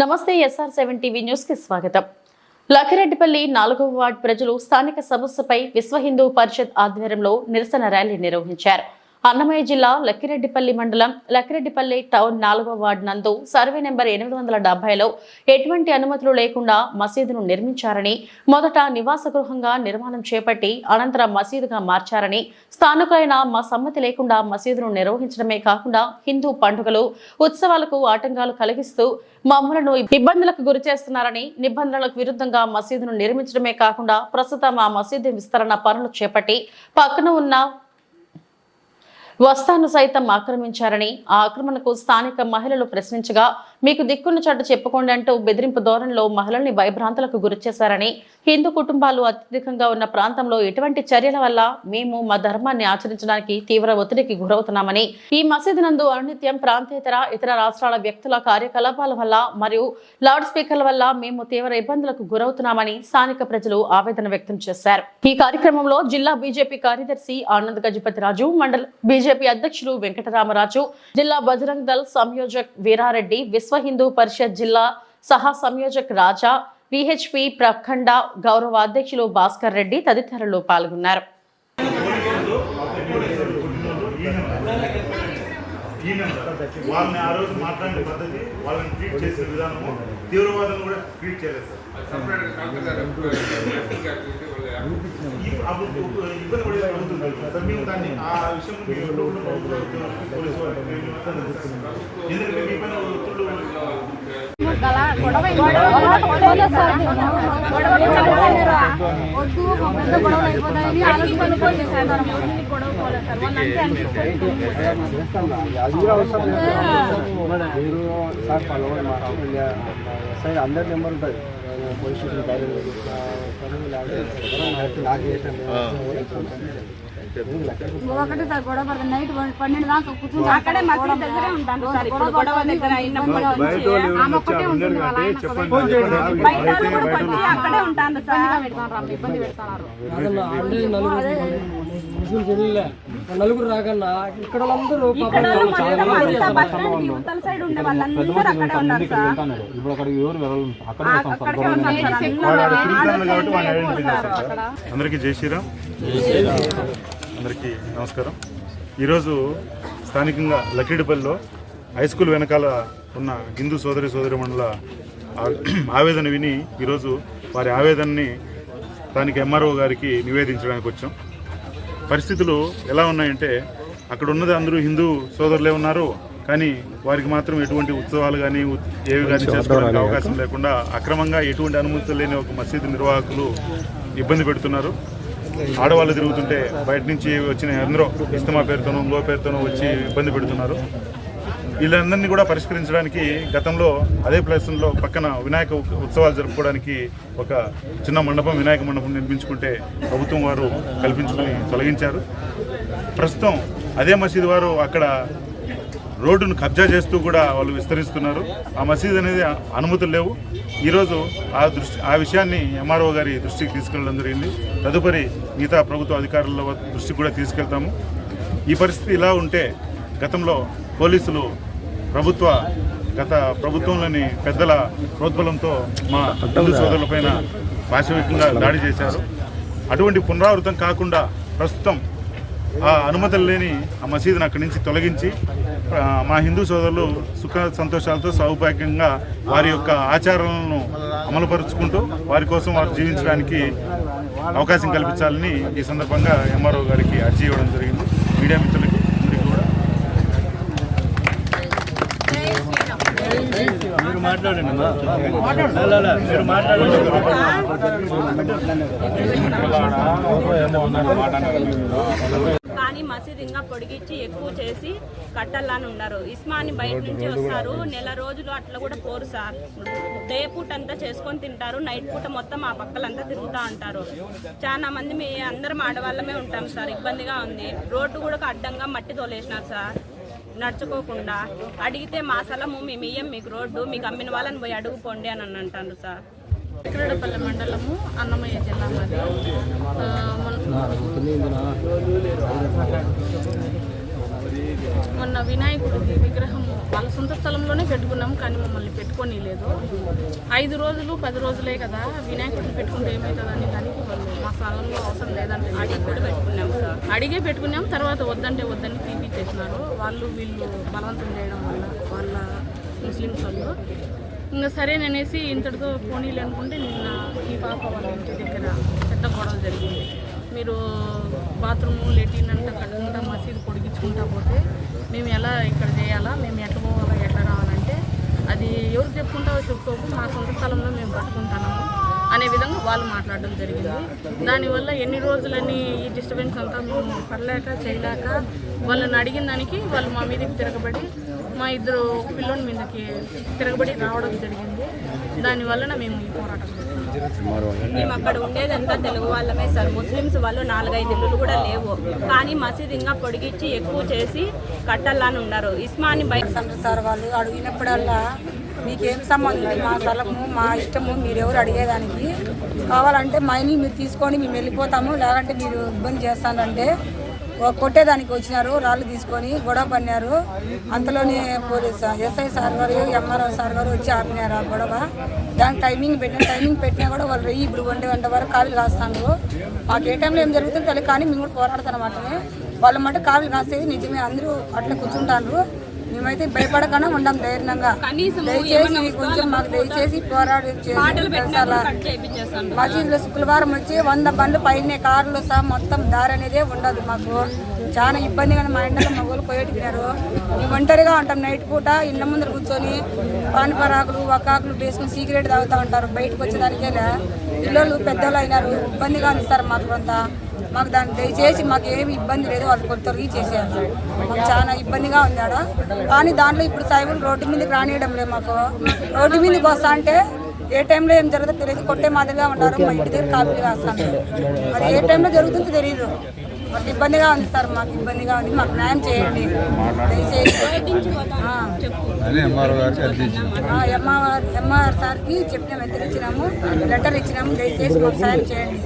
నమస్తే SR seven TV న్యూస్కి స్వాగతం. లక్కిరెడ్డిపల్లి నాలుగవ వార్డు ప్రజలు స్థానిక సమస్యపై విశ్వ హిందూ పరిషత్ ఆధ్వర్యంలో నిరసన ర్యాలీ నిర్వహించారు. అన్నమయ్య జిల్లా లక్కిరెడ్డిపల్లి మండలం లక్కిరెడ్డిపల్లి టౌన్ నాలుగవ వార్డు నందు సర్వే నెంబర్ ఎనిమిది వందల డెబ్బైలో ఎటువంటి అనుమతులు లేకుండా మసీదును నిర్మించారని మొదట నివాస గృహంగా నిర్మాణం చేపట్టి అనంతరం మసీదుగా మార్చారని స్థానికులైన మా సమ్మతి లేకుండా మసీదును నిర్వహించడమే కాకుండా హిందూ పండుగలు ఉత్సవాలకు ఆటంకాలు కలిగిస్తూ మమ్మలను ఇబ్బందులకు గురి చేస్తున్నారని నిబంధనలకు విరుద్ధంగా మసీదును నిర్మించడమే కాకుండా ప్రస్తుతం ఆ మసీదు విస్తరణ పనులు చేపట్టి పక్కన ఉన్న వస్తాను సైతం ఆక్రమించారని ఆ ఆక్రమణకు స్థానిక మహిళలు ప్రశ్నించగా మీకు దిక్కున్న చోట చెప్పుకోండి అంటూ బెదిరింపు ధోరణిలో మహిళల్ని భయభ్రాంతులకు గురిచేశారని హిందూ కుటుంబాలు అత్యధికంగా ఉన్న ప్రాంతంలో ఎటువంటి చర్యల వల్ల మేము మా ధర్మాన్ని ఆచరించడానికి తీవ్ర ఒత్తిడికి గురవుతున్నామని ఈ మసీదు నందు అనునిత్యం ప్రాంతేతర ఇతర రాష్ట్రాల వ్యక్తుల కార్యకలాపాల వల్ల మరియు లౌడ్ స్పీకర్ల వల్ల మేము తీవ్ర ఇబ్బందులకు గురవుతున్నామని స్థానిక ప్రజలు ఆవేదన వ్యక్తం చేశారు. ఈ కార్యక్రమంలో జిల్లా బీజేపీ కార్యదర్శి ఆనంద్ గజపతి రాజు మండల బీజేపీ అధ్యక్షులు వెంకటరామరాజు జిల్లా బజరంగ్ దళ్ సంయోజక్ వీరారెడ్డి విశ్వ హిందూ పరిషత్ జిల్లా సహా సంయోజక్ రాజా విహెచ్పి ప్రఖండ గౌరవ అధ్యక్షులు భాస్కర్ రెడ్డి తదితరులు పాల్గొన్నారు. వాళ్ళని ఆ రోజు మాట్లాడిన పద్ధతి వాళ్ళని ట్రీట్ చేసే విధానము తీవ్రవాదం కూడా ట్రీట్ చేయలేదు సార్ ఇబ్బంది పడే అవుతుంది సార్ మేము దాన్ని ఆ విషయం పోలీసు ఎందుకంటే మీ పైన ఒత్తిళ్ళు వద్దు పెద్ద గొడవలు అయిపోతాయని ఆలోచన గొడవ పోలేదు సార్ వాళ్ళంటే అది కూడా సార్ అందరి నెంబర్ ఉంటుంది పోలీస్ స్టేషన్ కార్యాలయం ఒకటి సార్ గొడవ పడుతుంది. నైట్ పన్నెండు దాకా కూర్చుని అక్కడే మసీదు దగ్గరే ఉంటాను సార్ ఇప్పుడు. గొడవ దగ్గర అయినప్పటి నుంచి ఆమె ఒక్కటే ఉంటుంది వాళ్ళ ఆయన చెప్పండి. బయట వాళ్ళు కూడా వచ్చి అక్కడే ఉంటాను సార్. పెడతారు ఇబ్బంది పెడతారు. అంటే నలుగురు రాకన్నా ఇక్కడ యువతల సైడ్ ఉండే వాళ్ళందరూ అక్కడే ఉన్నారు సార్. ఇప్పుడు అక్కడ ఎవరు వెళ్ళాలి అక్కడ అందరికీ జై శ్రీరామ్. అందరికీ నమస్కారం. ఈరోజు స్థానికంగా లక్కిడిపల్లిలో హై స్కూల్ వెనకాల ఉన్న హిందూ సోదరి సోదరి మండల ఆవేదన విని ఈరోజు వారి ఆవేదనని స్థానిక ఎంఆర్ఓ గారికి నివేదించడానికి వచ్చాం. పరిస్థితులు ఎలా ఉన్నాయంటే అక్కడ ఉన్నది అందరూ హిందూ సోదరులే ఉన్నారు కానీ వారికి మాత్రం ఎటువంటి ఉత్సవాలు కానీ ఏవి కానీ చేసుకోవడానికి అవకాశం లేకుండా అక్రమంగా ఎటువంటి అనుమతులు లేని ఒక మసీదు నిర్వాహకులు ఇబ్బంది పెడుతున్నారు. ఆడవాళ్ళు తిరుగుతుంటే బయట నుంచి వచ్చిన అందరూ ఇస్తమా పేరుతోనో ఇంకో పేరుతోనో వచ్చి ఇబ్బంది పెడుతున్నారు. వీళ్ళందరినీ కూడా పరిష్కరించడానికి గతంలో అదే ప్లేస్లో పక్కన వినాయక ఉత్సవాలు జరుపుకోవడానికి ఒక చిన్న మండపం వినాయక మండపం నిర్మించుకుంటే ప్రభుత్వం వారు కల్పించుకుని తొలగించారు. ప్రస్తుతం అదే మసీదు వారు అక్కడ రోడ్డును కబ్జా చేస్తూ కూడా వాళ్ళు విస్తరిస్తున్నారు. ఆ మసీద్ అనేది అనుమతులు లేవు. ఈరోజు ఆ దృష్టి ఆ విషయాన్ని ఎంఆర్ఓ గారి దృష్టికి తీసుకెళ్ళడం జరిగింది. తదుపరి మిగతా ప్రభుత్వ అధికారుల దృష్టికి కూడా తీసుకెళ్తాము. ఈ పరిస్థితి ఇలా ఉంటే గతంలో పోలీసులు ప్రభుత్వ గత ప్రభుత్వంలోని పెద్దల ప్రోద్బలంతో మా హిందూ సోదరులపైన పాశవికంగా దాడి చేశారు. అటువంటి పునరావృతం కాకుండా ప్రస్తుతం ఆ అనుమతులు లేని ఆ మసీదును అక్కడి నుంచి తొలగించి మా హిందూ సోదరులు సుఖ సంతోషాలతో సౌభాగ్యంగా వారి యొక్క ఆచారాలను అమలుపరుచుకుంటూ వారి కోసం వారు జీవించడానికి అవకాశం కల్పించాలని ఈ సందర్భంగా ఎంఆర్ఓ గారికి అర్జీ ఇవ్వడం జరిగింది. మీడియా మిత్రులకి అందరికీ కూడా మీరు మాట్లాడండి కానీ మసీద్ ఇంకా పొడిగించి ఎక్కువ చేసి కట్టాలని ఉన్నారు. ఇస్మాని బయట నుంచి వస్తారు. నెల రోజులు అట్లా కూడా పోరు సార్. డే పూట అంతా చేసుకొని తింటారు. నైట్ పూట మొత్తం ఆ పక్కలంతా తిరుగుతూ ఉంటారు. చాలా మంది మీ అందరం ఆడవాళ్ళమే ఉంటాం సార్. ఇబ్బందిగా ఉంది. రోడ్డు కూడా అడ్డంగా మట్టి తోలేసినారు సార్. నడుచుకోకుండా అడిగితే మా స్థలము మేము ఇయ్యం మీకు రోడ్డు మీకు అమ్మిన వాళ్ళని పోయి అడుగుపోండి అని అని అంటారు సార్. ఎక్కడపల్లి మండలము అన్నమయ్య జిల్లా మాది. మొన్న వినాయకుడికి విగ్రహము వాళ్ళ సొంత స్థలంలోనే పెట్టుకున్నాం కానీ మమ్మల్ని పెట్టుకొని లేదు ఐదు రోజులు పది రోజులే కదా వినాయకుడిని పెట్టుకుంటే ఏమవుతుందని దానికి వాళ్ళు మా స్థలంలో అవసరం లేదంటే అడిగి కూడా పెట్టుకున్నాం సార్. అడిగే పెట్టుకున్నాం తర్వాత వద్దంటే వద్దని తీపిచ్చేసినారు వాళ్ళు వీళ్ళు బలవంతం చేయడం వల్ల వాళ్ళ ముస్లిమ్స్ వాళ్ళు. ఇంకా సరేననేసి ఇంతటితో పోనీలు అనుకుంటే నిన్న ఈ పాప వాళ్ళ ఇంటి దగ్గర పెద్ద గొడవ జరిగింది. మీరు బాత్రూము లెటిన్ అంతా కట్టుకుంటా మసీదు పొడిగించుకుంటా పోతే మేము ఎలా ఇక్కడ చేయాలా మేము ఎట్లా పోవాలా ఎట్లా రావాలంటే అది ఎవరు చెప్పుకుంటావో చెప్పుకోకు మా సొంత స్థలంలో మేము పట్టుకుంటున్నాము అనే విధంగా వాళ్ళు మాట్లాడడం జరిగింది. దానివల్ల ఎన్ని రోజులని ఈ డిస్టర్బెన్స్ అంతా మేము పడలేక చేయలేక వాళ్ళని అడిగిన దానికి వాళ్ళు మా మీదకి తిరగబడి మా ఇద్దరు పిల్లోని మీదకి తిరగబడి రావడం జరిగింది. దానివలన మేము ఈ పోరాటం మేము అక్కడ ఉండేదంతా తెలుగు వాళ్ళమే సార్. ముస్లిమ్స్ వాళ్ళు నాలుగైదు ఇల్లులు కూడా లేవు. కానీ మసీద్ ఇంకా పొడిగించి ఎక్కువ చేసి కట్టాలని ఉన్నారు. ఇస్మాని బయట సార్ వాళ్ళు అడిగినప్పుడల్లా మీకేం సంబంధం ఉంది మా స్థలము మా ఇష్టము మీరు ఎవరు అడిగేదానికి. కావాలంటే మా ఇల్లు మీరు తీసుకొని మేము వెళ్ళిపోతాము లేదంటే మీరు ఇబ్బంది చేస్తానంటే కొట్టేదానికి వచ్చినారు రాళ్ళు తీసుకొని గొడవ పన్నారు అంతలోనే పోలీస్ ఎస్ఐ సార్ గారు ఎంఆర్ఓ సార్ గారు వచ్చి ఆపినారు ఆ గొడవ. దానికి టైమింగ్ పెట్టిన టైమింగ్ పెట్టినా కూడా వాళ్ళు రెయ్యి ఇప్పుడు ఒంటి గంట వరకు కాలు కాస్తాను మాకు ఏ టైంలో ఏం జరుగుతుందో తెలియదు కానీ మేము కూడా పోరాడుతున్నమాట వాళ్ళ మాట కాలు కాసేది నిజమే అందరూ అట్లా కూర్చుంటారు మేమైతే భయపడకుండా ఉండం ధైర్యంగా. దయచేసి కొంచెం మాకు దయచేసి పోరాడు మసీదులో శుక్రవారం వచ్చి వంద బండ్లు పైన కార్లు సహా మొత్తం దారి అనేదే ఉండదు మాకు. చాలా ఇబ్బందిగా మా ఇంట్లో మగవాళ్ళు పోయేట్టుకున్నారు మేము ఒంటరిగా ఉంటాం నైట్ పూట ఇళ్ళ ముందర కూర్చొని పాన్ పరాకులు వకాకులు వేసుకుని సిగరెట్ తాగుతూ ఉంటారు. బయటకు వచ్చేదానికే పిల్లలు పెద్దోళ్ళు అయినారు. ఇబ్బందిగా ఇస్తారు మాకు కొంత మాకు దాన్ని దయచేసి మాకు ఏమి ఇబ్బంది లేదు వాళ్ళు కొంత తొలగి చేసేయాలి మాకు చాలా ఇబ్బందిగా ఉంది ఆడ. కానీ దాంట్లో ఇప్పుడు సాయిబులు రోడ్డు మీదకి రానియడం లేదు మాకు. రోడ్డు మీదకి వస్తా అంటే ఏ టైంలో ఏం జరుగుతుందో తెలియదు. కొట్టే మాదిరిగా ఉన్నారు మా ఇంటి దగ్గర కాపీలు కాస్తాను అది ఏ టైంలో జరుగుతుందో తెలియదు మాకు ఇబ్బందిగా ఉంది సార్ మాకు ఇబ్బందిగా ఉంది. మాకు న్యాయం చేయండి. ఎంఆర్ ఎంఆర్ సార్కి చెప్పినాము ఎంత ఇచ్చినాము లెటర్ ఇచ్చినాము దయచేసి మాకు సాయం చేయండి.